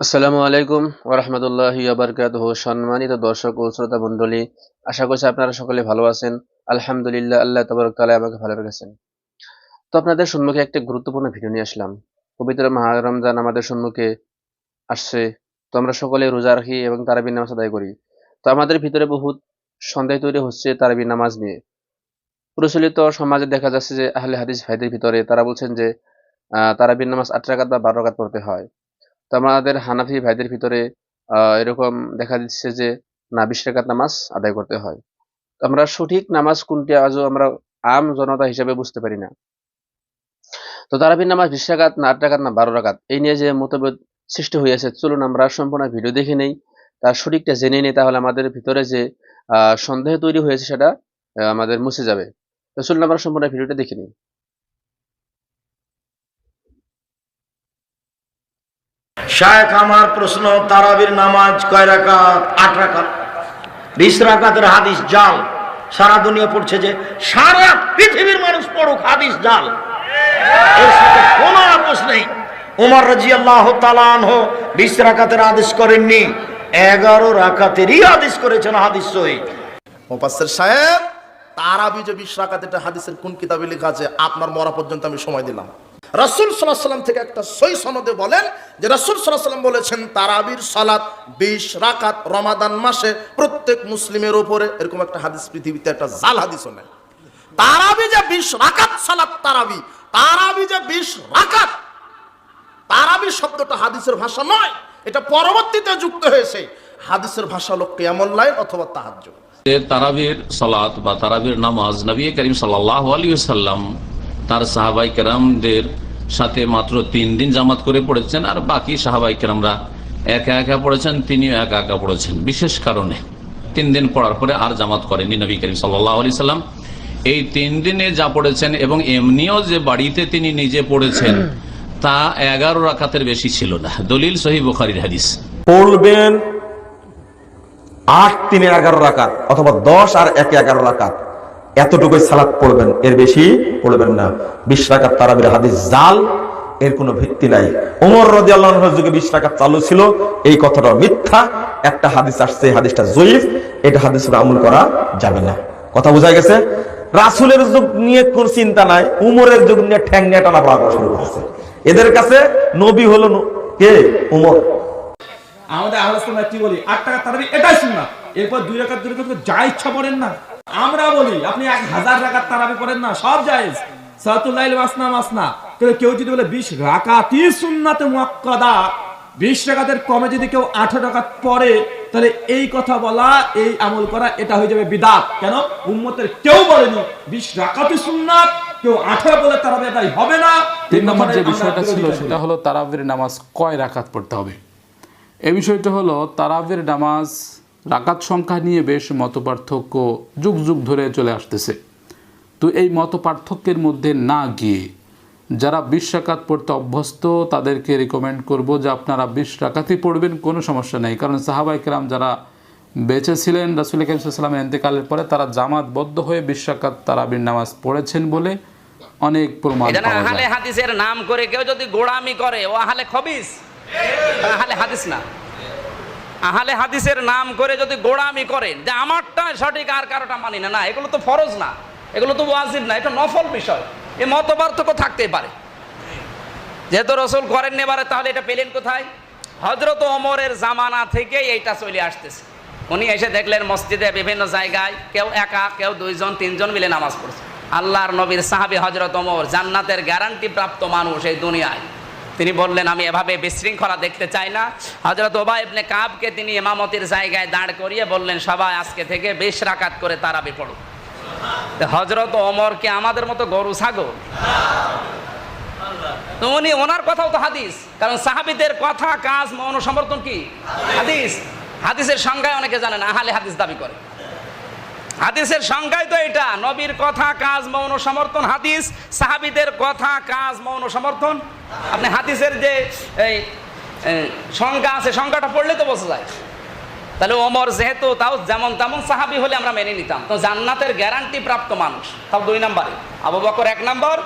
আসসালামু আলাইকুম ওরহমতুল্লাহি আবরকাতহ সম্মানিত দর্শক ও শ্রোতা মণ্ডলী, আশা করছি আপনারা সকলে ভালো আছেন। আলহামদুলিল্লাহ, আল্লাহ তবরক তাআলা আমাকে ভালো রেখেছেন। তো আপনাদের সম্মুখে একটা গুরুত্বপূর্ণ ভিডিও নিয়ে আসলাম। পবিত্র রমজান আমাদের সম্মুখে আসছে। তো আমরা সকলে রোজা রাখি এবং তারাবির নামাজ আদায় করি। তো আমাদের ভিতরে বহুত সন্দেহ তৈরি হচ্ছে তারাবির নামাজ নিয়ে। প্রচলিত সমাজে দেখা যাচ্ছে যে আহলে হাদিস ভাইদের ভিতরে তারা বলছেন যে তারাবির নামাজ আট রাকাত বা বারো রাকাত পড়তে হয়। তো আমাদের হানাফি ভাইদের ভিতরে এরকম দেখা দিচ্ছে যে না, বিশ রাকাত নামাজ আদায় করতে হয়। তো আমরা সঠিক নামাজ কোনটি আজও আমরা আম জনতা হিসেবে বুঝতে পারি না। তো তারাবির নামাজ বিশ রাকাত না, আট রাকাত না, বারো রাকাত এই নিয়ে যে মতভেদ সৃষ্টি হয়েছে চলুন আমরা সম্পূর্ণ ভিডিও দেখে নেই। তার সঠিকটা জেনে নিই তাহলে আমাদের ভিতরে যে সন্দেহ তৈরি হয়েছে সেটা আমাদের মুছে যাবে। তো চলুন আমরা সম্পূর্ণ ভিডিওটা দেখে নিই। শায়েখ, আমার প্রশ্ন, তারাবির নামাজ কয় রাকাত? আট রাকাত। বিশ রাকাতের হাদিস জাল। সারা দুনিয়া পড়ছে যে সারা পৃথিবীর মানুষ পড়ুক হাদিস জাল। এর সাথে কোনো আপোষ নেই। উমর রাজি আল্লাহ তালান বিশ রাকাতের আদেশ করেননি। এগারো রাকাতেরই আদেশ করেছেন হাদিস সহি। মোপাসের সাহেব, তারাবি যে বিশ রাকাত, এটা হাদিসের কোন কিতাবে লেখা আছে? আপনার মরা পর্যন্ত আমি সময় দিলাম। রাসূল সাল্লাল্লাহু সাল্লাম থেকে একটা সই সনদে বলেন যে রাসূল সাল্লাল্লাহু সাল্লাম বলেছেন, তারাবির সালাত বিশ রাকাত রমাদান মাসে প্রত্যেক মুসলিমের ওপরে এরকম একটা হাদিস পৃথিবীতে, একটা জাল হাদিস নেই। তারাবি যে বিশ রাকাত সালাত তারাবি তারাবি যে বিশ রাকাত, তারাবি শব্দটা হাদিসের ভাষা নয়, এটা পরবর্তীতে যুক্ত হয়েছে। হাদিসের ভাষা হলো কেমন লাইন অথবা তাহাজ্জুদ। তারাবির সালাত বা তারাবির নামাজ নবী করিম সাল্লাহ আলী সাল্লাম তার সাহাবাই কেরামদের সাথে মাত্র তিন দিন জামাত করে পড়েছেন, আর বাকি সাহাবাই কেরামরা একা একা পড়েছেন, তিনিও একা একা পড়েছেন। বিশেষ কারণে তিন দিন পড়ার পরে আর জামাত করেনি নবী করিম সাল্লাহ সাল্লাম। এই তিন দিনে যা পড়েছেন এবং এমনিও যে বাড়িতে তিনি নিজে পড়েছেন, তা এগারো রাখাতের বেশি ছিল না। দলিল সহি হাদিস। পড়বেন আট তিনে এগারো রাকাত অথবা দশ আর একে এগারো রাকাত। এতটুকুই সালাত পড়বেন, এর বেশি পড়বেন না। বিশ রাকাত তারাবির হাদিস জাল, এর কোনো ভিত্তি নাই। ওমর রদি আল্লাহর যুগে বিশ রাকাত চালু ছিল, এই কথাটা মিথ্যা। একটা হাদিস আসছে, এই হাদিসটা জয়ীফ, এটা হাদিস আমল করা যাবে না। কথা বোঝা গেছে? রাসুলের যুগ নিয়ে কোন চিন্তা নাই, উমরের যুগ নিয়ে ঠ্যাং নিয়ে টানা পড়া শুরু করেছে। এদের কাছে নবী হলো কে? উমর। আমাদের আলোচনা কি বলি? আট টাকা তারাবি এটাই শুননা এরপর দুই রাকাত দুই করে যা ইচ্ছা পড়েন না। আমরা বলি আপনি এক হাজার রাকাত তারাবি পড়েন না সব জায়েজ। সালাতুল্লাইল মাসনা মাসনা। কিন্তু কেউ যদি বলে বিশ রাকাতই সুন্নাতে মুআক্কাদা বিশ রাকাতের কমে যদি কেউ আঠারো রাকাত পড়ে তাহলে এই কথা বলা এই আমল করা এটা হয়ে যাবে বিদাত। কেন? উম্মতের কেউ বলেনি বিশ রাকাতই সুন্নাত কেউ আঠারো বলে তারাবি এটাই হবে না। তিন নম্বর যে বিষয়টা ছিল সেটা হলো তারাবির নামাজ কয় রাকাত পড়তে হবে? এই বিষয়টা হলো তারাবির নামাজ রাকাত সংখ্যা নিয়ে বেশ মত পার্থক্য যুগ যুগ ধরে চলে আসতেছে। তো এই মত পার্থক্যের মধ্যে না গিয়ে যারা বিশ রাকাত পড়তে অভ্যস্ত তাদেরকে রিকমেন্ড করব যে আপনারা বিশ রাকাতই পড়বেন কোনো সমস্যা নেই। কারণ সাহাবাই কেরাম যারা বেঁচে ছিলেন রাসুল কালামের এতেকালের পরে তারা জামাতবদ্ধ হয়ে বিশ রাকাত তারাবির নামাজ পড়েছেন বলে অনেক প্রমাণ আহলে হাদিসের নাম করে কেউ যদি গোড়ামি করে ও আহলে খবিস? আহলে হাদিস না। আহলে হাদিসের নাম করে যদি গোড়ামি করেন যে আমারটা সঠিক আর কারোটা মানি না না, এগুলো তো ফরজ না, এগুলো তো ওয়াজিব না, এটা নফল বিষয়। এ মত পার্থক্য থাকতেই পারে। যেহেতু রসুল করেন এবারে, তাহলে এটা পেলেন কোথায়? হজরত অমরের জামানা থেকে এইটা চলে আসতেছে। উনি এসে দেখলেন মসজিদে বিভিন্ন জায়গায় কেউ একা, কেউ দুইজন, তিনজন মিলে নামাজ পড়ছে। আল্লাহর নবীর সাহাবি হজরত অমর জান্নাতের গ্যারান্টি প্রাপ্ত মানুষ এই দুনিয়ায়। তিনি বললেন, আমি এভাবে বিশৃঙ্খলা দেখতে চাই না। হজরত ওবা ইবনে কাবকে তিনি ইমামতির জায়গায় দাঁড় করিয়ে বললেন, সবাই আজকে থেকে বেশ রাকাত করে তারাবি পড়ো। হজরত ওমরকে আমাদের মতো গরু ছাগল? উনি, ওনার কথাও তো হাদিস। কারণ সাহাবিদের কথা, কাজ, মৌন সমর্থন কি? হাদিস। হাদিসের সংজ্ঞায় অনেকে জানেন, আহালে হাদিস দাবি করে। হাদিসের সংজ্ঞায় তো এটা। নবীর কথা, কাজ, মৌন, সমর্থন, হাদিস। সাহাবিদের কথা, কাজ, মৌন, সমর্থন। আপনি হাদিসের যে এই সংজ্ঞা আছে, সংজ্ঞাটা পড়লে তো বোঝা যায়। তাহলে ওমর যেহেতু তাও যেমন তেমন সাহাবি হলে আমরা মেনে নিতাম। তো জান্নাতের গ্যারান্টি প্রাপ্ত মানুষ, তাও দুই নাম্বারে। আবু বকর এক নাম্বার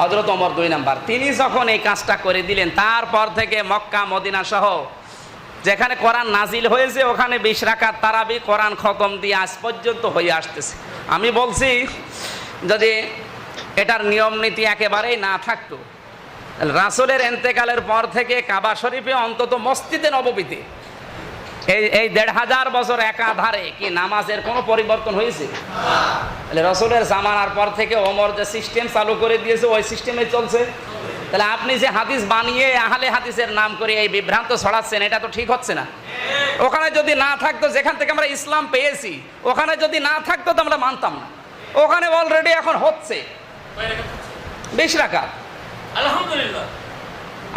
হজরত ওমর দুই নাম্বার। তিনি যখন এই কাজটা করে দিলেন, তারপর থেকে মক্কা, মদিনা সহ যেখানে কোরআন নাজিল হয়েছে, ওখানে বিশ রাকাত তারাবি কোরআন খতম দিয়ে আজ পর্যন্ত হয়ে আসতেছে। আমি বলছি, যদি এটার নিয়ম নীতি একেবারেই না থাকতো রাসুলের এন্তেকালের পর থেকে কাবা শরীফে অন্তত মসজিদে নববীতে এই এই দেড় হাজার বছর একাধারে কি নামাজের কোনো পরিবর্তন হয়েছে? রসুলের জামানার পর থেকে ওমর যে সিস্টেম চালু করে দিয়েছে, ওই সিস্টেমে চলছে। তাহলে আপনি যে হাদিস বানিয়ে আহলে হাদিসের নাম করে এই বিভ্রান্ত ছড়াচ্ছেন এটা তো ঠিক হচ্ছে না। ওখানে যদি না থাকতো যেখান থেকে আমরা ইসলাম পেয়েছি ওখানে যদি না থাকতো তো আমরা মানতাম না। ওখানে অলরেডি এখন হচ্ছে। বেশ রাখা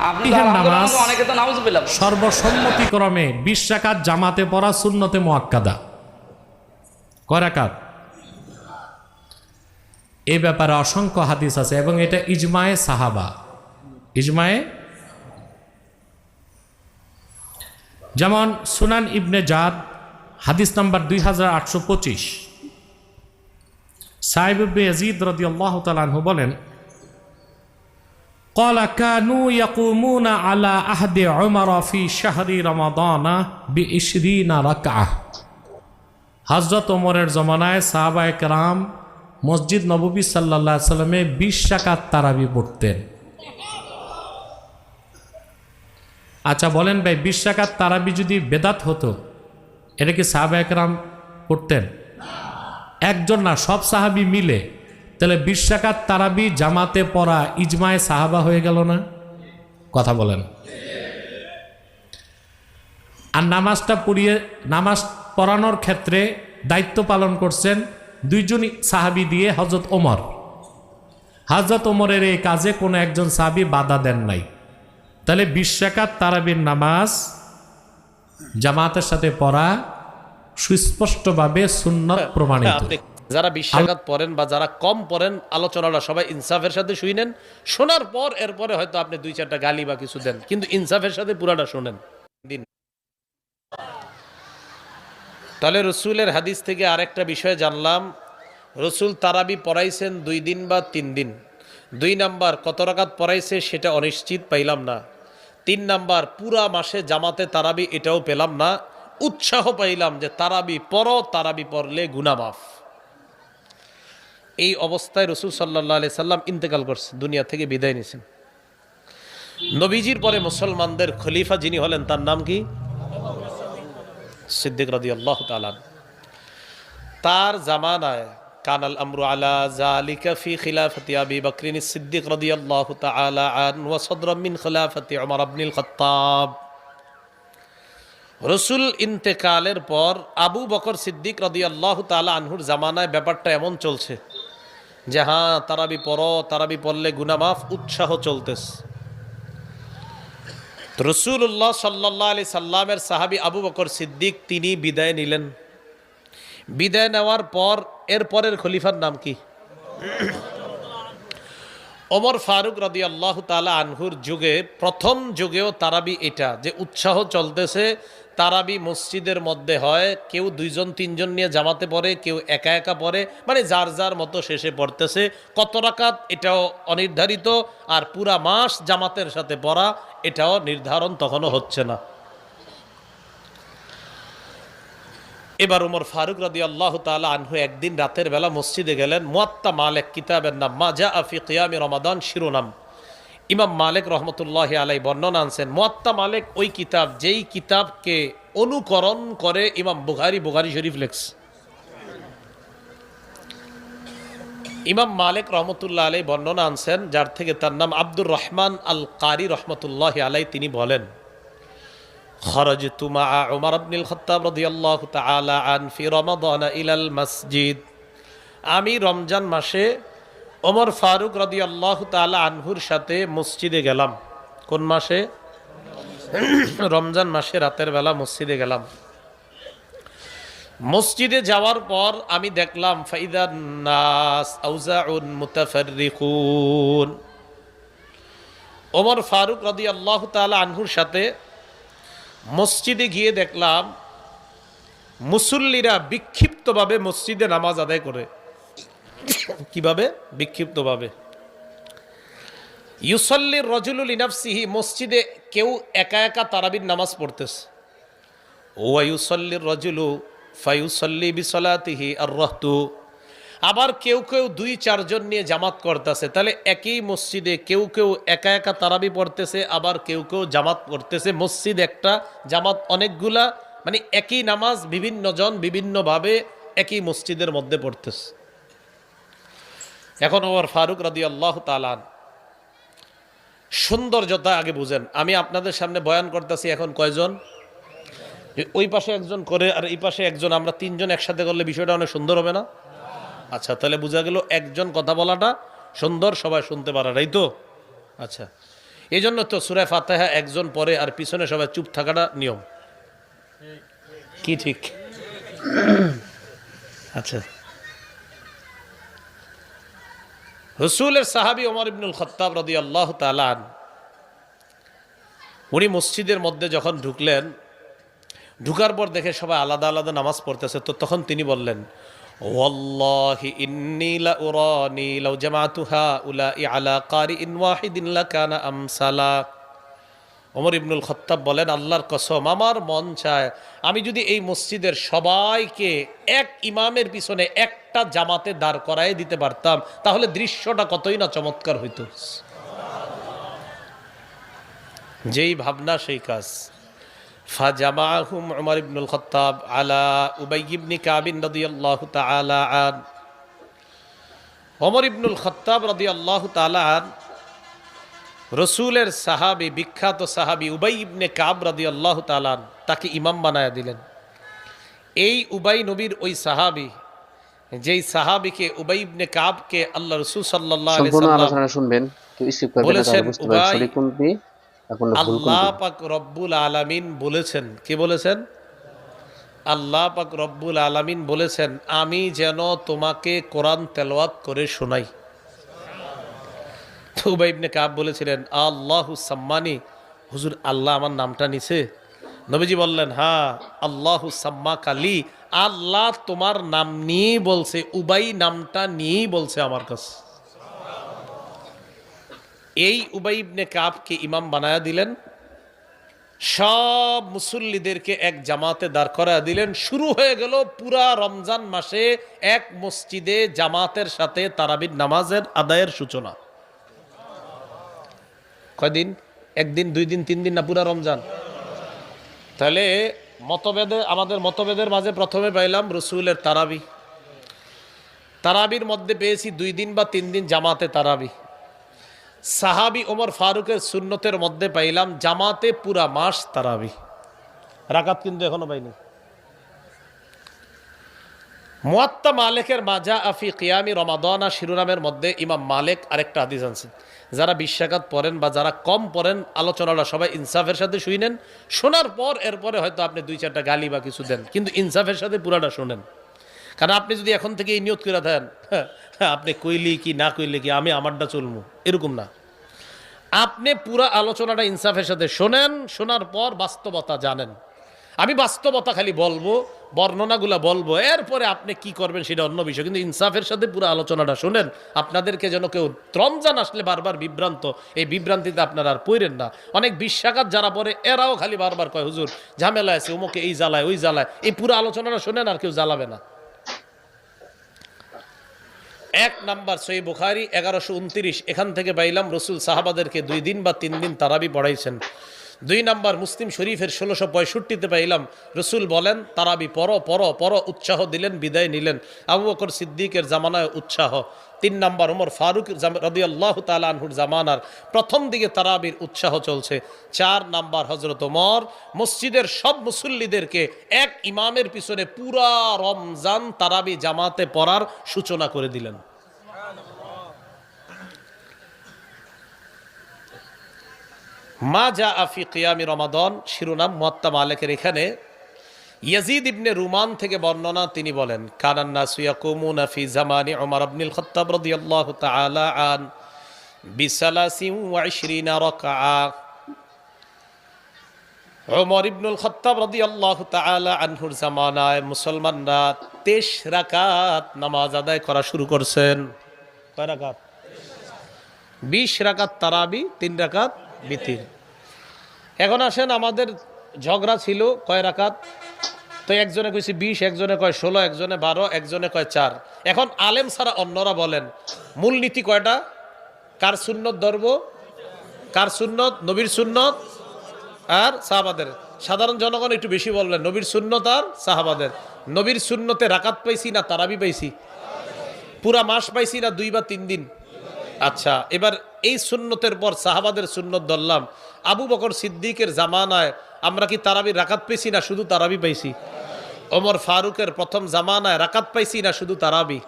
আপনি নামাজ আলহামদুলিল্লাহ, অনেকে তো নাউজুবিল্লাহ সর্বসম্মতিক্রমে বিশ রাকাত জামাতে পড়া সুন্নতে মোয়াক্কাদা কয় রাকাত? এই ব্যাপারে অসংখ্য হাদিস আছে এবং এটা ইজমায়ে সাহাবা। ইজমায়ে যেমন সুনান ইবনে জাদ হাদিস নাম্বার দুই হাজার আটশো পঁচিশ সাহেব ইবনে ইয়াজিদ রাদিয়াল্লাহু তাআলা আনহু বলেন قال كانوا يقومون على عهد عمر في شهر رمضان بعشرين ركعة হজরত ওমরের জমানায় সাহাবা একরাম মসজিদ নববী সাল্লাহ সাল্লামে বিশ রাকাত তারাবি পড়তেন আচ্ছা বলেন ভাই, বিশ তারাবি যদি বেদাত হতো, এটা কি সাহাবা একরাম করতেন? একজন না, সব সাহাবি মিলে। তাহলে বিশ তারাবি জামাতে পড়া ইজমায় সাহাবা হয়ে গেল না? কথা বলেন। আর নামাজটা পড়িয়ে, নামাজ পড়ানোর ক্ষেত্রে দায়িত্ব পালন করছেন দুইজনই সাহাবি দিয়ে হজরত ওমর। হজরত ওমরের এই কাজে কোনো একজন সাহাবি বাধা দেন নাই। তাহলে বিশ রাকাত তারাবির নামাজ জামাতের সাথে পড়া সুস্পষ্টভাবে সুন্নত প্রমাণিত। যারা বিশ্বাঘাত পড়েন বা যারা কম পড়েন আলোচনাটা সবাই ইনসাফের সাথে শুনেন শোনার পর এরপরে হয়তো আপনি দুই চারটা গালি বা কিছু দেন। কিন্তু ইনসাফের সাথে পুরাটা শোনেন। দিন। তাহলে রসুলের হাদিস থেকে আরেকটা বিষয় জানলাম। রসুল তারাবি পড়াইছেন দুই দিন বা তিন দিন। দুই নাম্বার কত রাকাত পড়াইছে সেটা অনিশ্চিত পাইলাম না। তিন নাম্বার, পুরা মাসে জামাতে তারাবি, এটাও পেলাম না। উৎসাহ পাইলাম যে তারাবি পর তারাবি পড়লে গুনামাফ এই অবস্থায় রসুল সাল্লাহ আলি সাল্লাম ইন্তেকাল করছে, দুনিয়া থেকে বিদায় নিয়েছেন নবীজির পরে মুসলমানদের খলিফা যিনি হলেন, তার নাম কি? সিদ্দিক রাদি আল্লাহ তালান তার জামানায় আমরু আলা জালিকা ফি খিলাফতি আবি বকরিন সিদ্দিক রাদি আল্লাহ তাআলা আন ওয়া সাদরাম মিন খিলাফতি উমর ইবনুল খাত্তাব। রসুল ইন্তেকালের পর আবু বকর সিদ্দিক রদি আল্লাহ তালা আনহুর জামানায় ব্যাপারটা এমন চলছে যে হ্যাঁ তারাবি পর তারাবি পড়লে গুনামাফ, উৎসাহ চলতেছে। রসুল্লাহ সাল্লাহ আলি সাল্লামের সাহাবি আবু বকর সিদ্দিক তিনি বিদায় নিলেন। বিদায় নেওয়ার পর এর পরের খলিফার নাম কি? ওমর ফারুক রদি আল্লাহ তালা আনহুর যুগে, প্রথম যুগেও তারাবি এটা, যে উৎসাহ চলতেছে, তারাবি মসজিদের মধ্যে হয়, কেউ দুইজন, তিনজন নিয়ে জামাতে পড়ে, কেউ একা একা পড়ে মানে যার যার মতো শেষে পড়তেছে। কত রাকাত? এটাও অনির্ধারিত, আর পুরা মাস জামাতের সাথে পড়া, এটাও নির্ধারণ তখনও হচ্ছে না। এবার উমর ফারুক রাদি আল্লাহ তালা আনহু একদিন রাতের বেলা মসজিদে গেলেন, মুয়াত্তা মালেক কিতাবের নাম মাজা আফি কিয়ামি রমাদান শিরোনাম। ইমাম মালেক রহমতুল্লাহ আলাই বর্ণনা আনছেন, মোয়াত্তা মালেক ওই কিতাব, যেই কিতাবকে অনুকরণ করে ইমাম বুখারি বুখারি শরীফ লেখস ইমাম মালিক রহমতুল্লাহ আলাই বর্ণনা আনছেন, যার থেকে তার নাম আব্দুর রহমান আল কারি রহমতুল্লাহ আলাই তিনি বলেন خرجت مع عمر بن الخطاب رضي الله تعالى عنه في رمضان إلى المسجد আমি রমজান মাসে ওমর ফারুক রদি আল্লাহ তালা আনহুর সাথে মসজিদে গেলাম কোন মাসে রমজান মাসে রাতের বেলা মসজিদে গেলাম মসজিদে যাওয়ার পর আমি দেখলাম ফাইদান নাস আউজাউন মুতাফাররিকুন ওমর ফারুক রদি আল্লাহ তালা আনহুর সাথে মসজিদে গিয়ে দেখলাম, মুসল্লিরা বিক্ষিপ্তভাবে মসজিদে নামাজ আদায় করে। কীভাবে? বিক্ষিপ্তভাবে। ইউসল্লির রজুলুল ইনাফসিহি মসজিদে কেউ একা একা তারাবির নামাজ পড়তেছে। ওয়ায়ুসল্লির রজুলু ফায়ুসল্লি বিসলাতিহি আর রহতু আবার কেউ কেউ দুই, চারজন নিয়ে জামাত করতেছে। তাহলে একই মসজিদে কেউ কেউ একা একা তারাবি পড়তেছে, আবার কেউ কেউ জামাত করতেছে। মসজিদ একটা, জামাত অনেকগুলা মানে একই নামাজ বিভিন্ন জন বিভিন্নভাবে একই মসজিদের মধ্যে পড়তেছে। এখন ওমর ফারুক রাদি আল্লাহ তালান সৌন্দর্যতা আগে বুঝেন। আমি আপনাদের সামনে বয়ান করতেছি এখন কয়জন? ওই পাশে একজন করে আর এই পাশে একজন, আমরা তিনজন একসাথে করলে বিষয়টা অনেক সুন্দর হবে না? আচ্ছা তাহলে বোঝা গেল একজন কথা বলাটা সুন্দর, সবাই শুনতে পারার এই তো? আচ্ছা এই জন্য তো সুরায় ফাতেহা একজন পরে আর পিছনে সবাই চুপ থাকাটা নিয়ম। কি ঠিক? আচ্ছা। রসুলের সাহাবি ওমর ইবনুল খত্তাব রদি আল্লাহ তালান উনি মসজিদের মধ্যে যখন ঢুকলেন, ঢুকার পর দেখে সবাই আলাদা আলাদা নামাজ পড়তেছে, তো তখন তিনি বললেন ইন্নী লা উরানি লাউ জামাতুহা উলাই আলা কারিইন ওয়াহিদিন লাকানা আমসালা। ওমর ইবনুল খত্তাব বলেন, আল্লাহর কসম, আমার মন চায় আমি যদি এই মসজিদের সবাইকে এক ইমামের পিছনে একটা জামাতে দাঁড় করায় দিতে পারতাম, তাহলে দৃশ্যটা কতই না চমৎকার হইতো। যেই ভাবনা, সেই কাজ। ফাজামাহুম উমর ইবনুল খত্তাব আলা উবাই ইবনি কাবিন রাদিয়াল্লাহু তাআলা আন ওমর ইবনুল খত্তাব রাদিয়াল্লাহু তাআলা আন রসুলের সাহাবি বিখ্যাত সাহাবি উবাই ইবনে কাব রাদি আল্লাহ তালান তাকে ইমাম বানায় দিলেন। এই উবাই নবীর ওই সাহাবি যেই সাহাবিকে উবাই ইবনে কাবকে আল্লাহ রসুল সাল্লাহ শুনবেন বলেছেন, উবাই- আল্লাহ পাক রব্বুল আলামিন বলেছেন কি বলেছেন? আল্লাহ পাক রব্বুল আলামিন বলেছেন আমি যেন তোমাকে কোরআন তেলাওয়াত করে শোনাই। উবাই ইবনে কাব বলেছিলেন আল্লাহু সাম্মানি। হুজুর আল্লাহ আমার নামটা নিছে। নবীজি বললেন হ্যাঁ আল্লাহ সাম্মা কালি আল্লাহ তোমার নাম নিয়েই বলছে উবাই নামটা নিয়েই বলছে আমার কাছে। এই উবাই ইবনে কাবকে ইমাম বানায়া দিলেন। সব মুসল্লিদেরকে এক জামাতে দাঁড় করা দিলেন। শুরু হয়ে গেল পুরা রমজান মাসে এক মসজিদে জামাতের সাথে তারাবির নামাজের আদায়ের সূচনা। কয়দিন? একদিন, দুই দিন, তিন দিন না পুরা রমজান? তাহলে মতভেদে, আমাদের মতভেদের মাঝে প্রথমে পাইলাম রসুলের তারাবি। তারাবির মধ্যে পেয়েছি দুই দিন বা তিন দিন জামাতে তারাবি। সাহাবি ওমর ফারুকের সুন্নতের মধ্যে পাইলাম জামাতে পুরা মাস তারাবি। রাকাত কিন্তু এখনও পাইনি। মোয়াত্তা মালেকের মাজা আফি কিয়ামি রমাদানা শিরোনামের মধ্যে ইমাম মালেক আরেকটা হাদিস আনছেন। যারা বিশ্বাকাত পড়েন বা যারা কম পড়েন আলোচনাটা সবাই ইনসাফের সাথে শুইনেন। শোনার পর এরপরে হয়তো আপনি দুই চারটা গালি বা কিছু দেন, কিন্তু ইনসাফের সাথে পুরাটা শোনেন। কারণ আপনি যদি এখন থেকে এই নিয়ত করে দেন আপনি কইলি কি, না কইলি কি, আমি আমারটা চলমু। এরকম না। আপনি পুরা আলোচনাটা ইনসাফের সাথে শোনেন, শোনার পর বাস্তবতা জানেন। আমি বাস্তবতা খালি বলব, বর্ণনাগুলা বলব, এরপরে আপনি কি করবেন সেটা অন্য বিষয়। কিন্তু ইনসাফের সাথে পুরো আলোচনাটা শোনেন, আপনাদেরকে যেন কেউ রমজান আসলে বারবার বিভ্রান্ত, এই বিভ্রান্তিতে আপনারা আর পড়েন না। অনেক বিশ্বাঘাত যারা পরে এরাও খালি বারবার কয়, হুজুর, ঝামেলা আছে, উমুকে এই জ্বালায়, ওই জ্বালায়। এই পুরো আলোচনাটা শোনেন আর কেউ জ্বালাবে না। এক নাম্বার সই বুখারি এগারোশো উনত্রিশ। এখান থেকে বাইলাম রসুল সাহাবাদেরকে দুই দিন বা তিন দিন তারাবি পড়াইছেন। দুই নাম্বার মুসলিম শরীফের ষোলোশো পঁয়ষট্টিতে পাইলাম, রসুল বলেন, তারাবি পর পর পর উৎসাহ দিলেন, বিদায় নিলেন। আবু বকর সিদ্দিকের জামানায় উৎসাহ। তিন নাম্বার ওমর ফারুক রদি আল্লাহ তালানহুর জামানার প্রথম দিকে তারাবির উৎসাহ চলছে। চার নাম্বার হজরত ওমর, মসজিদের সব মুসল্লিদেরকে এক ইমামের পিছনে পুরা রমজান তারাবি জামাতে পড়ার সূচনা করে দিলেন। মা যা আফি কিয়ামি রমাদন, শিরোনাম মোয়াত্তা মালেকের এখানে। ইয়াজিদ ইবনে রুমান থেকে বর্ণনা তিনি বলেন কানান্না সুয়াকুমুন ফি জামানি ওমর আবনুল খত্তাব রাদিয়াল্লাহু তাআলা আন, বিসালাসিন ওয়া ইশরিনা রাকআ। ওমর ইবনুল খত্তাব রাদিয়াল্লাহু তাআলা আনহুর জামানায় মুসলমানরা 23 রাকাত নামাজ আদায় করা শুরু করছেন। কয় রাকাত? 20 রাকাত তারাবি 3 রাকাত বিতির এখন আসেন আমাদের ঝগড়া ছিল কয় রাকাত? তো একজনে কইছে বিশ, একজনে কয় ষোলো, একজনে বারো, একজনে কয় চার। এখন আলেম ছাড়া অন্যরা বলেন, মূল নীতি কয়টা? কার সুন্নত ধরব কার সুন্নত? নবীর সুন্নত? আর সাহাবাদের। সাধারণ জনগণ একটু বেশি বললেন, নবীর সুন্নত আর সাহাবাদের। নবীর সুন্নতে রাকাত পাইছি না তারাবি পাইছি? পুরা মাস পাইছি না দুই বা তিন দিন? আচ্ছা এবার এই সুন্নতের পর সাহাবাদের সুন্নত ধরলাম। আবু বকর সিদ্দিকের জামানায় আমরা কি তারাবি রাকাত পেয়েছি না শুধু তারাবি পাইছি? ওমর ফারুকের প্রথম জামানায় রাকাত পাইছি না শুধু তারাবি?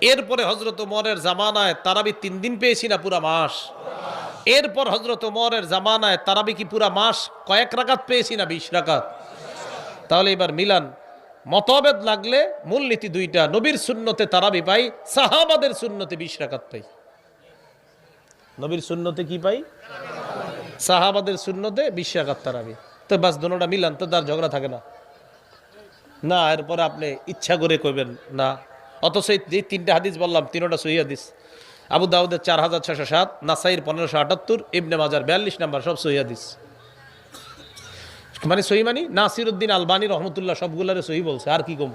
এরপরে হজরত ওমরের জামানায় তারাবি তিন দিন পেয়েছি না পুরা মাস? এরপর হজরত ওমরের জামানায় তারাবি কি পুরা মাস? কয়েক রাকাত পেয়েছি না বিশ রাকাত? তাহলে এবার মিলান, মতভেদ লাগলে মূলনীতি দুইটা। নবীর শূন্যতে তারাবি পাই, সাহাবাদের শূন্যতে বিশ রাকাত পাই। নবীর শূন্যতে কি পাই? সাহাবাদের শূন্যতে বিশ রাকাত তারাবি। তো বাস দোনোটা মিলান, তো তার ঝগড়া থাকে না। না, এরপরে আপনি ইচ্ছা করে কইবেন না। অথচ যে তিনটা হাদিস বললাম, তিনোটা সহি হাদিস। আবু দাউদের চার হাজার ছশো সাত, নাসাইর পনেরোশো আটাত্তর, ইবনে মাজার বিয়াল্লিশ নাম্বার, সব সহি হাদিস। মানে সহি মানি? নাসির উদ্দিন আলবানী রহমতুল্লাহ সবগুলারে সহি বলছে, আর কি কম?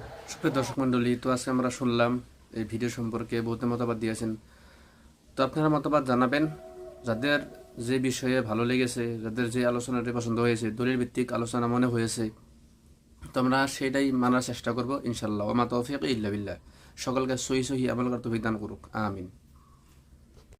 দর্শক মন্ডলী তো আজকে আমরা শুনলাম এই ভিডিও সম্পর্কে বহুত মতামত দিয়েছেন। তো আপনারা মতামত জানাবেন। যাদের যে বিষয়ে ভালো লেগেছে, যাদের যে আলোচনাটি পছন্দ হয়েছে দলিল ভিত্তিক আলোচনা মনে হয়েছে, তো আমরা সেটাই মানার চেষ্টা করব ইনশাল্লাহ ওমা তৌফিক ইল্লা বিল্লাহ। সকলকে সহি সহি আমল করতে বিধান করুক। আমিন।